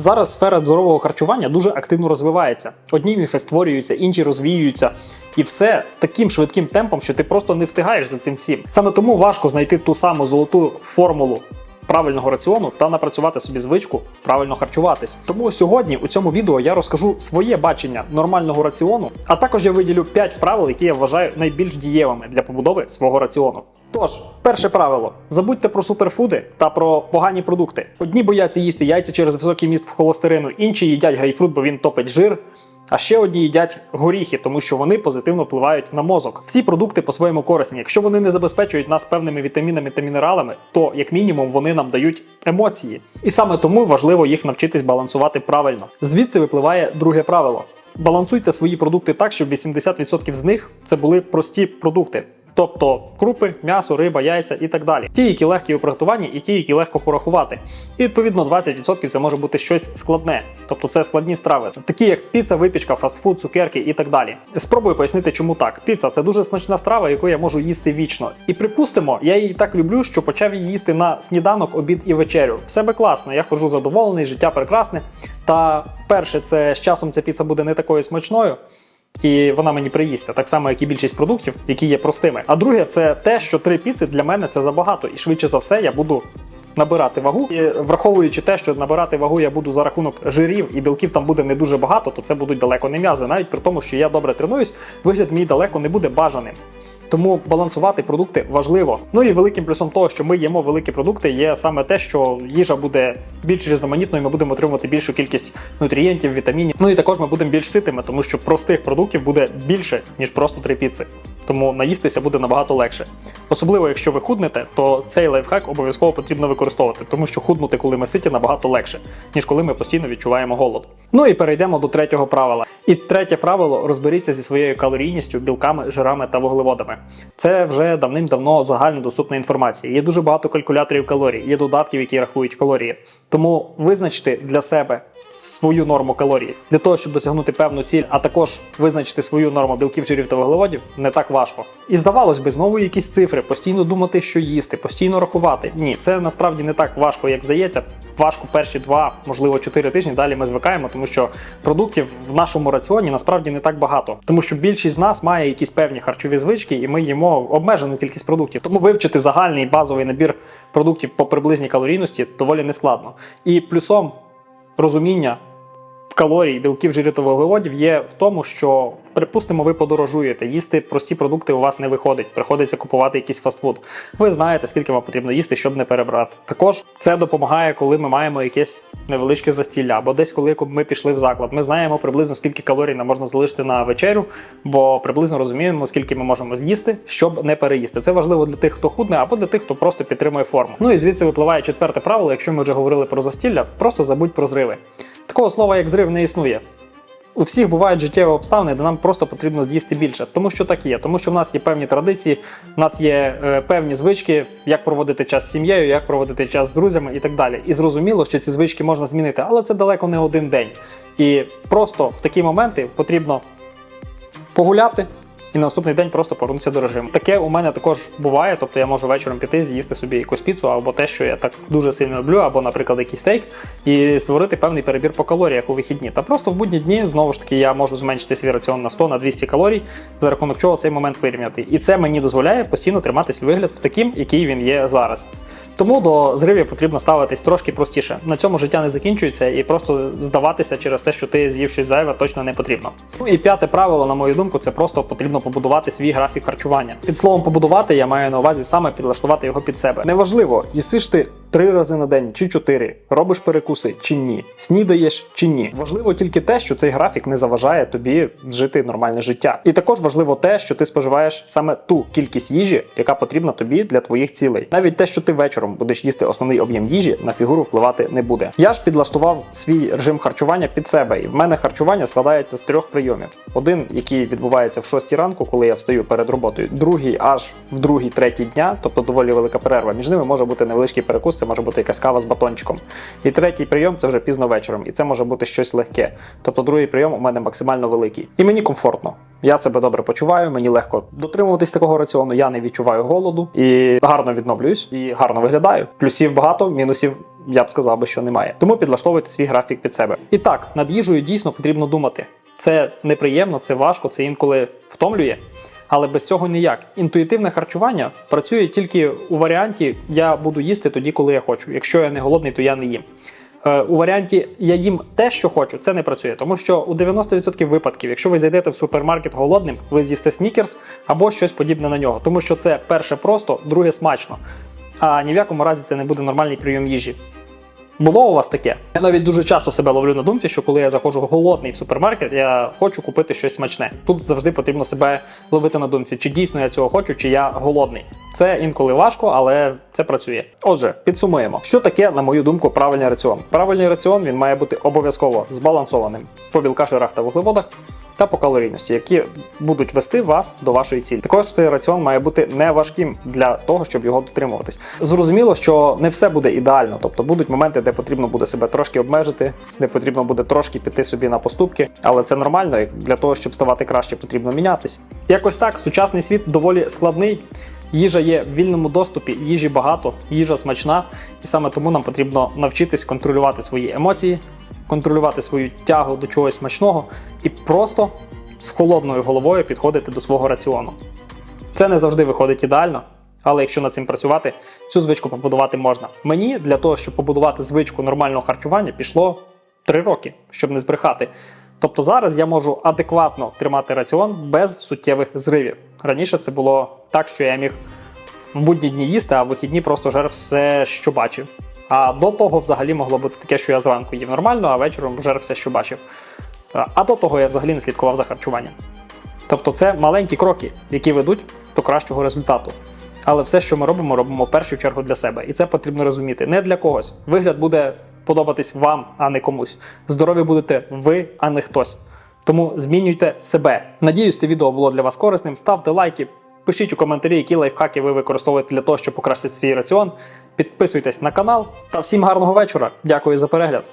Зараз сфера здорового харчування дуже активно розвивається. Одні міфи створюються, інші розвіюються. І все таким швидким темпом, що ти просто не встигаєш за цим всім. Саме тому важко знайти ту саму золоту формулу правильного раціону та напрацювати собі звичку правильно харчуватись. Тому сьогодні у цьому відео я розкажу своє бачення нормального раціону, а також я виділю 5 правил, які я вважаю найбільш дієвими для побудови свого раціону. Тож, перше правило: забудьте про суперфуди та про погані продукти. Одні бояться їсти яйця через високий міст в холестерину, інші їдять грейпфрут, бо він топить жир. А ще одні їдять горіхи, тому що вони позитивно впливають на мозок. Всі продукти по-своєму корисні. Якщо вони не забезпечують нас певними вітамінами та мінералами, то як мінімум вони нам дають емоції. І саме тому важливо їх навчитись балансувати правильно. Звідси випливає друге правило: балансуйте свої продукти так, щоб 80% з них це були прості продукти. Тобто крупи, м'ясо, риба, яйця і так далі. Ті, які легкі у приготуванні, і ті, які легко порахувати. І відповідно 20% це може бути щось складне, тобто це складні страви, такі як піца, випічка, фастфуд, цукерки і так далі. Спробую пояснити, чому так. Піца це дуже смачна страва, яку я можу їсти вічно. І припустимо, я її так люблю, що почав її їсти на сніданок, обід і вечерю. В себе класно, я хожу задоволений, життя прекрасне. Та перше, це з часом ця піца буде не такою смачною. І вона мені приїсться, так само, як і більшість продуктів, які є простими. А друге, це те, що три піци для мене це забагато, і швидше за все я буду набирати вагу. І враховуючи те, що набирати вагу я буду за рахунок жирів і білків там буде не дуже багато, то це будуть далеко не м'язи. Навіть при тому, що я добре тренуюсь, вигляд мій далеко не буде бажаним. Тому балансувати продукти важливо. Ну і великим плюсом того, що ми їмо великі продукти, є саме те, що їжа буде більш різноманітною, ми будемо отримувати більшу кількість нутрієнтів, вітамінів. Ну і також ми будемо більш ситими, тому що простих продуктів буде більше, ніж просто три піци. Тому наїстися буде набагато легше. Особливо, якщо ви худнете, то цей лайфхак обов'язково потрібно використовувати, тому що худнути, коли ми ситі, набагато легше, ніж коли ми постійно відчуваємо голод. Ну і перейдемо до третього правила. І третє правило розберіться зі своєю калорійністю, білками, жирами та вуглеводами. Це вже давним-давно загальнодоступна інформація. Є дуже багато калькуляторів калорій, є додатків, які рахують калорії. Тому визначте для себе свою норму калорій для того, щоб досягнути певну ціль, а також визначити свою норму білків, жирів та вуглеводів, не так важко. І здавалось би, знову якісь цифри, постійно думати, що їсти, постійно рахувати. Ні, це насправді не так важко, як здається. Важко перші два, можливо, чотири тижні. Далі ми звикаємо, тому що продуктів в нашому раціоні насправді не так багато, тому що більшість з нас має якісь певні харчові звички, і ми їмо обмежену кількість продуктів. Тому вивчити загальний базовий набір продуктів по приблизній калорійності доволі нескладно. І плюсом розуміння калорій, білків, жирів та вуглеводів є в тому, що, припустимо, ви подорожуєте, їсти прості продукти у вас не виходить, приходиться купувати якийсь фастфуд. Ви знаєте, скільки вам потрібно їсти, щоб не перебрати. Також це допомагає, коли ми маємо якесь невеличке застілля, або десь коли ми пішли в заклад. Ми знаємо приблизно скільки калорій нам можна залишити на вечерю, бо приблизно розуміємо, скільки ми можемо з'їсти, щоб не переїсти. Це важливо для тих, хто худне, або для тих, хто просто підтримує форму. Ну і звідси випливає четверте правило. Якщо ми вже говорили про застілля, просто забудь про зриви. Такого слова, як зрив, не існує. У всіх бувають життєві обставини, де нам просто потрібно з'їсти більше, тому що так є, тому що в нас є певні традиції, в нас є е, певні звички, як проводити час з сім'єю, як проводити час з друзями і так далі. І зрозуміло, що ці звички можна змінити, але це далеко не один день. І просто в такі моменти потрібно погуляти. І на наступний день просто повернутися до режиму. Таке у мене також буває, тобто я можу вечором піти, з'їсти собі якусь піцу або те, що я так дуже сильно люблю, або, наприклад, якийсь стейк, і створити певний перебір по калоріях у вихідні. Та просто в будні дні знову ж таки я можу зменшити свій раціон на 100 на 200 калорій, за рахунок чого цей момент вирівняти. І це мені дозволяє постійно тримати свій вигляд в таким, який він є зараз. Тому до зривів потрібно ставитись трошки простіше. На цьому життя не закінчується, і просто здаватися через те, що ти з'їв щось зайве, точно не потрібно. Ну і п'яте правило, на мою думку, це просто потрібно побудувати свій графік харчування. Під словом побудувати я маю на увазі саме підлаштувати його під себе. Неважливо, їсиш ти три рази на день чи чотири, робиш перекуси чи ні, снідаєш чи ні. Важливо тільки те, що цей графік не заважає тобі жити нормальне життя. І також важливо те, що ти споживаєш саме ту кількість їжі, яка потрібна тобі для твоїх цілей. Навіть те, що ти вечором будеш їсти основний об'єм їжі, на фігуру впливати не буде. Я ж підлаштував свій режим харчування під себе, і в мене харчування складається з трьох прийомів: один, який відбувається в 6 ранку, коли я встаю перед роботою, другий аж в другій, третій дня, тобто доволі велика перерва. Між ними може бути невеличкий перекус, це може бути якась кава з батончиком. І третій прийом це вже пізно вечором, і це може бути щось легке. Тобто другий прийом у мене максимально великий. І мені комфортно. Я себе добре почуваю, мені легко дотримуватись такого раціону, я не відчуваю голоду і гарно відновлююсь і гарно виглядаю. Плюсів багато, мінусів я б сказав би, що немає. Тому підлаштовуйте свій графік під себе. І так, над їжею дійсно потрібно думати. Це неприємно, це важко, це інколи втомлює. Але без цього ніяк. Інтуїтивне харчування працює тільки у варіанті я буду їсти тоді, коли я хочу. Якщо я не голодний, то я не їм. Е, У варіанті я їм те, що хочу, це не працює, тому що у 90% випадків, якщо ви зайдете в супермаркет голодним, ви з'їсте снікерс або щось подібне на нього, тому що це перше просто, друге смачно. А ні в якому разі це не буде нормальний прийом їжі. Було у вас таке? Я навіть дуже часто себе ловлю на думці, що коли я заходжу голодний в супермаркет, я хочу купити щось смачне. Тут завжди потрібно себе ловити на думці, чи дійсно я цього хочу, чи я голодний. Це інколи важко, але це працює. Отже, підсумуємо, що таке, на мою думку, правильний раціон. Правильний раціон він має бути обов'язково збалансованим по білках, жирах та вуглеводах. Та по калорійності, які будуть вести вас до вашої цілі. Також цей раціон має бути неважким для того, щоб його дотримуватись. Зрозуміло, що не все буде ідеально, тобто будуть моменти, де потрібно буде себе трошки обмежити, де потрібно буде трошки піти собі на поступки, але це нормально. Для того, щоб ставати краще, потрібно мінятись. Якось так, сучасний світ доволі складний. Їжа є в вільному доступі, їжі багато, їжа смачна, і саме тому нам потрібно навчитись контролювати свої емоції, контролювати свою тягу до чогось смачного і просто з холодною головою підходити до свого раціону. Це не завжди виходить ідеально, але якщо над цим працювати, цю звичку побудувати можна. Мені для того, щоб побудувати звичку нормального харчування, пішло 3 роки, щоб не збрехати. Тобто зараз я можу адекватно тримати раціон без суттєвих зривів. Раніше це було так, що я міг в будні дні їсти, а в вихідні просто жер все, що бачив. А до того взагалі могло бути таке, що я зранку їв нормально, а вечором жер все, що бачив. А до того я взагалі не слідкував за харчуванням. Тобто це маленькі кроки, які ведуть до кращого результату. Але все, що ми робимо, робимо в першу чергу для себе. І це потрібно розуміти. Не для когось. Вигляд буде подобатись вам, а не комусь. Здорові будете ви, а не хтось. Тому змінюйте себе. Надіюсь, це відео було для вас корисним. Ставте лайки, пишіть у коментарі, які лайфхаки ви використовуєте для того, щоб покращити свій раціон. Підписуйтесь на канал та всім гарного вечора. Дякую за перегляд.